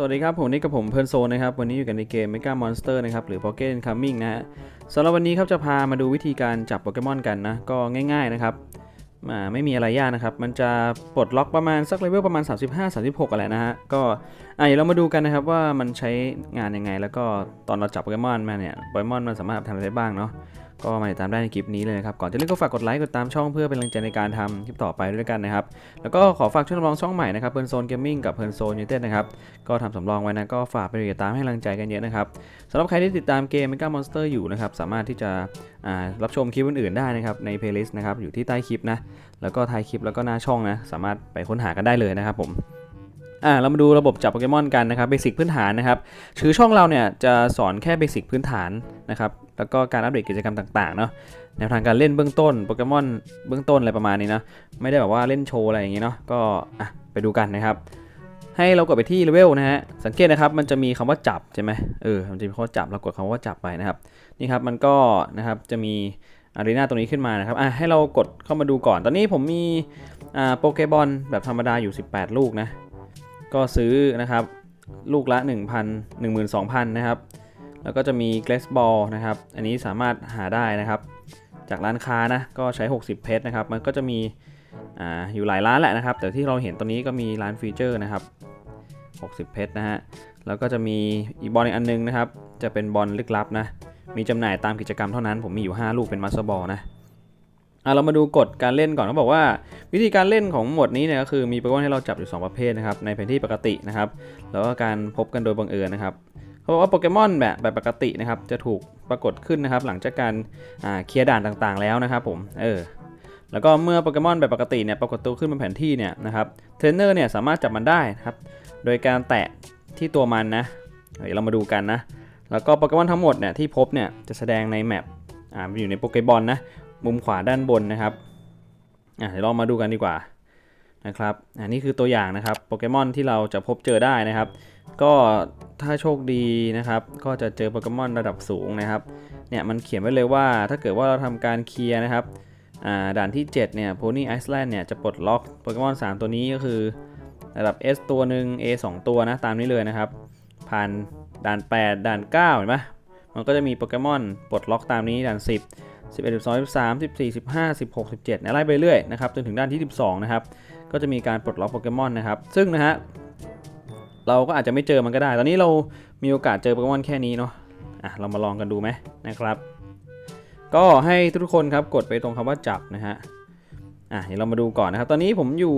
สวัสดีครับ ผมนี่กับผมเพลิร์นโซนนะครับ วันนี้อยู่กันในเกม Mega Monster นะครับ หรือ Pocket Incoming นะฮะสำหรับวันนี้ครับจะพามาดูวิธีการจับโปเกมอนกันนะ ก็ง่ายๆนะครับอ่าไม่มีอะไรยากนะครับ มันจะปลดล็อกประมาณสักเลเวลประมาณ 35-36 อะไรนะฮะ ก็อะเดี๋ยวเรามาดูกันนะครับว่ามันใช้งานยังไง แล้วก็ตอนเราจับโปเกมอนมาเนี่ย โปเกมอนมันสามารถทำอะไรได้บ้างเนาะ ก็มาติดตามได้ในคลิปนี้เลยนะครับ ก่อนจะเล่นก็ฝากกดไลค์กดตามช่องเพื่อเป็นกำลังใจในการทำคลิปต่อไปด้วยกันนะครับ แล้วก็ขอฝากช่วยสำรองช่องใหม่นะครับเพ r ร์โซนเกมมิ่งกับเพ r ร์โซนยูเต็ดนะครับ ก็ทำสำรองไว้นะก็ฝากไปติดตามให้กำลังใจกันเยอะนะครับสำหรับใครที่ติดตามเกม Mega Monster อยู่นะครับสามารถที่จะรับชมคลิปอื่นๆได้นะครับในเพลย์ลิสต์นะครับอยู่ที่ใต้คลิปนะแล้วก็ท้ายคลิปแล้วก็หน้าช่องนะสามารถไปค้นหากันได้เลยนะครับผม อ่าเรามาดูระบบจับโปเกมอนกันนะครับเบสิกพื้นฐานนะครับชื่อช่องเราเนี่ยจะสอนแค่เบสิกพื้นฐานนะครับแล้วก็การอัปเดตกิจกรรมต่างๆเนาะแนวทางการเล่นเบื้องต้นโปเกมอนเบื้องต้นอะไรประมาณนี้นะไม่ได้แบบว่าเล่นโชว์อะไรอย่างงี้เนาะก็อะไปดูกันนะครับ ให้เรากดไปที่เลเวลนะฮะสังเกตนะครับมันจะมีคำว่าจับใช่ไหมเออมันจะมีคำว่าจับเรากดคำว่าจับไปนะครับนี่ครับมันก็นะครับจะมีอารีนาตรงนี้ขึ้นมานะครับอะให้เรากดเข้ามาดูก่อน ตอนนี้ผมมีอ่าโปเกบอลแบบธรรมดาอยู่ 18 ลูกนะ ก็ซื้อนะครับ ลูกละ 1,000 12,000 นะครับ แล้วก็จะมีเกรสบอลนะครับ อันนี้สามารถหาได้นะครับ จากร้านค้านะ ก็ใช้ 60 เพชรนะครับ มันก็จะมีอ่าอยู่หลายร้านแหละนะครับ แต่ที่เราเห็นตัวนี้ก็มีร้านฟีเจอร์นะครับ 60 เพชรนะฮะ แล้วก็จะมีอีกบอลอีกอันนึงนะครับ จะเป็นบอลลึกลับนะ มีจำหน่ายตามกิจกรรมเท่านั้น ผมมีอยู่ 5 ลูกเป็นมาสเตอร์บอลนะ อะเรามาดูกฎการเล่นก่อนเขาบอกว่า วิธีการเล่นของหมวดนี้เนี่ยก็คือมีโปเกมอนให้เราจับอยู่ 2 ประเภทนะครับในแผนที่ปกตินะครับแล้วก็การพบกันโดยบังเอิญนะครับเขาบอกว่าโปเกมอนแบบแบบปกตินะครับจะถูกปรากฏขึ้นนะครับหลังจากการเคลียร์ด่านต่างๆ แล้วนะครับผมเออแล้วก็เมื่อโปเกมอนแบบปกติเนี่ยปรากฏตัวขึ้นบนแผนที่เนี่ยนะครับเทรนเนอร์เนี่ยสามารถจับมันได้นะครับโดยการแตะที่ตัวมันนะเดี๋ยวเรามาดูกันนะแล้วก็โปเกมอนทั้งหมดเนี่ยที่พบเนี่ยจะแสดงในแมปอ่าอยู่ในโปเกบอลนะ มุมขวาด้านบนนะครับอะเดี๋ยวเรามาดูกันดีกว่านะครับอันนี้คือตัวอย่างนะครับโปเกมอนที่เราจะพบเจอได้นะครับ ก็ถ้าโชคดีนะครับ ก็จะเจอโปเกมอนระดับสูงนะครับเนี่ยมันเขียนไว้เลยว่าถ้าเกิดว่าเราทำการเคลียร์นะครับอ่าด่านที่ 7 เนี่ย Pony Island เนี่ยจะปลดล็อกโปเกมอน 3 ตัวนี้ก็คือระดับ S ตัวหนึ่ง A 2 ตัวนะตามนี้เลยนะครับ ผ่านด่าน 8 ด่าน 9 เห็นไหมมันก็จะมีโปเกมอนปลดล็อกตามนี้ด่าน 10 11 12 13 14 15 16 17เนี่ยไล่ไปเรื่อยนะครับจนถึงด้านที่ 12 นะครับ ก็จะมีการปลดล็อกโปเกมอนนะครับ ซึ่งนะฮะเราก็อาจจะไม่เจอมันก็ได้ ตอนนี้เรามีโอกาสเจอโปเกมอนแค่นี้เนาะอะเรามาลองกันดูไหมนะครับ ก็ให้ทุกคนครับกดไปตรงคำว่าจับนะฮะอะเดี๋ยวเรามาดูก่อนนะครับ ตอนนี้ผมอยู่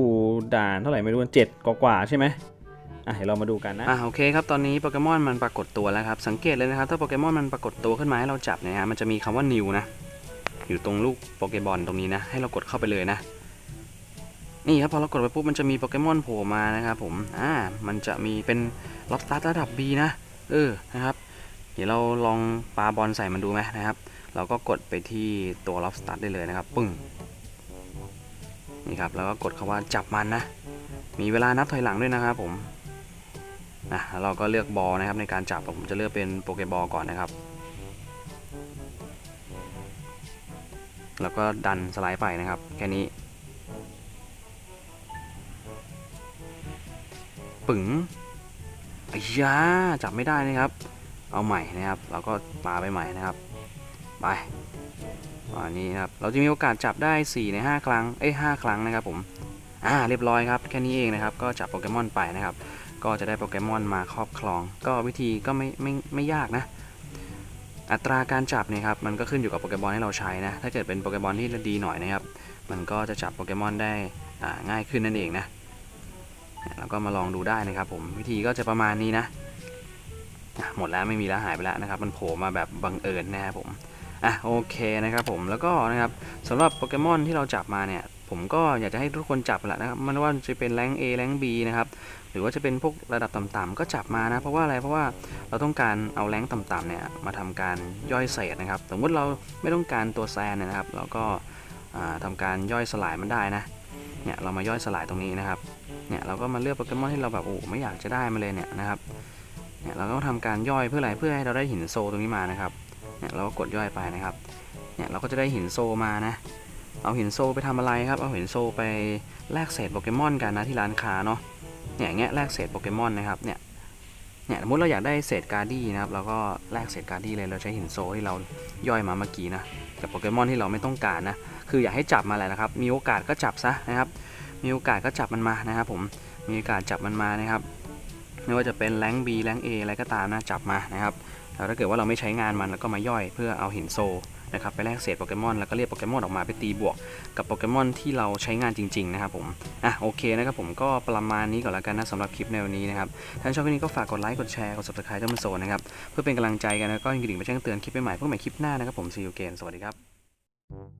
ด่านเท่าไหร่ไม่รู้เจ็ดกว่าใช่ไหมอะเดี๋ยวเรามาดูกันนะอะโอเคครับตอนนี้โปเกมอนมันปรากฏตัวแล้วครับสังเกตเลยนะครับถ้าโปเกมอนมันปรากฏตัวขึ้นมาให้เราจับเนี่ยฮะมันจะมีคำว่า new นะ อยู่ตรงลูกโปเกบอลตรงนี้นะ ให้เรากดเข้าไปเลยนะ นี่ครับพอเรากดไปปุ๊บมันจะมีโปเกมอนโผล่มานะครับผม อ่า มันจะมีเป็นล็อบสตาร์ระดับ B นะ เออ นะครับ เดี๋ยวเราลองปาบอลใส่มันดูไหมนะครับ เราก็กดไปที่ตัวล็อบสตาร์ได้เลยนะครับ ปึ้ง นี่ครับ แล้วก็กดคาว่าจับมันนะ มีเวลานับถอยหลังด้วยนะครับผมนะแล้วเราก็เลือกบอลนะครับในการจับผมจะเลือกเป็นโปเกบอลก่อนนะครับ แล้วก็ดันสไลด์ไปนะครับ แค่นี้ ปึ๋งไอ้ยาจับไม่ได้นะครับ เอาใหม่นะครับ เราก็ปาไปใหม่นะครับ ไปอันนี้นะครับ เราจะมีโอกาสจับได้ 4 ใน 5 ครั้ง เอ้ย5ครั้งนะครับผม อ่า เรียบร้อยครับ แค่นี้เองนะครับ ก็จับโปเกมอนไปนะครับ ก็จะได้โปเกมอนมาครอบครอง ก็วิธีก็ไม่ไม่ไม่ยากนะ อัตราการจับเนี่ยครับมันก็ขึ้นอยู่กับโปเกมอนที่เราใช้นะถ้าเกิดเป็นโปเกมอนที่ดีหน่อยนะครับมันก็จะจับโปเกมอนได้ง่ายขึ้นนั่นเองนะเราก็มาลองดูได้นะครับผมวิธีก็จะประมาณนี้นะอะหมดแล้วไม่มีแล้วหายไปแล้วนะครับ มันโผล่มาแบบบังเอิญนะครับผมอะโอเคนะครับผมแล้วก็นะครับสำหรับโปเกมอนที่เราจับมาเนี่ย ผมก็อยากจะให้ทุกคนจับแหละนะครับมันว่าจะเป็นแรง A แรง B นะครับหรือว่าจะเป็นพวกระดับต่ำๆก็จับมานะ เพราะว่าอะไรเพราะว่าเราต้องการเอาแรงต่ำๆเนี่ยมาทำการย่อยเศษนะครับสมมติเราไม่ต้องการตัวแซนเนยนะครับ เราก็อ่าทำการย่อยสลายมันได้นะเนี่ยเรามาย่อยสลายตรงนี้นะครับเนี่ยเราก็มาเลือกโปเกมอนที่เราแบบโอ้ไม่อยากจะได้มาเลยเนี่ยนะครับเนี่ยเราก็ทำการย่อยเพื่ออะไรเพื่อให้เราได้หินโซตรงนี้มานะครับเนี่ยเราก็กดย่อยไปนะครับเนี่ยเราก็จะได้หินโซมานะ เอาหินโซไปทำอะไรครับ เอาหินโซไปแลกเศษโปเกมอนกันนะที่ร้านค้าเนาะ เนี่ยอย่างเงี้ยแลกเศษโปเกมอนนะครับ เนี่ย เนี่ยสมมติเราอยากได้เศษการ์ดี้นะครับเราก็แลกเศษการ์ดี้เลย เราใช้หินโซที่เราย่อยมาเมื่อกี้นะกับโปเกมอนที่เราไม่ต้องการนะ คืออยากให้จับมาแหละนะครับ มีโอกาสก็จับซะนะครับ มีโอกาสก็จับมันมานะครับ ผม มีโอกาสจับมันมานะครับ ไม่ว่าจะเป็นแรง B แรง A อะไรก็ตามนะ จับมานะครับ แล้วถ้าเกิดว่าเราไม่ใช้งานมันแล้วก็มาย่อยเพื่อเอาหินโซ นะครับไปแลกเศษโปเกมอนแล้วก็เรียกโปเกมอนออกมาไปตีบวก กับโปเกมอนที่เราใช้งานจริง ๆ นะครับผมอะโอเคนะครับผมก็ประมาณนี้ก่อนแล้วกันนะสำหรับคลิปในวันนี้นะครับถ้าชอบคลิปนี้ก็ฝากกดไลค์กดแชร์กด subscribe ต้องมันโซนนะครับเพื่อเป็นกำลังใจกันแล้วก็ยินดีมาแจ้งเตือนคลิปใหม่ๆพวกใหม่คลิปหน้านะครับผมซีอูเกนสวัสดีครับ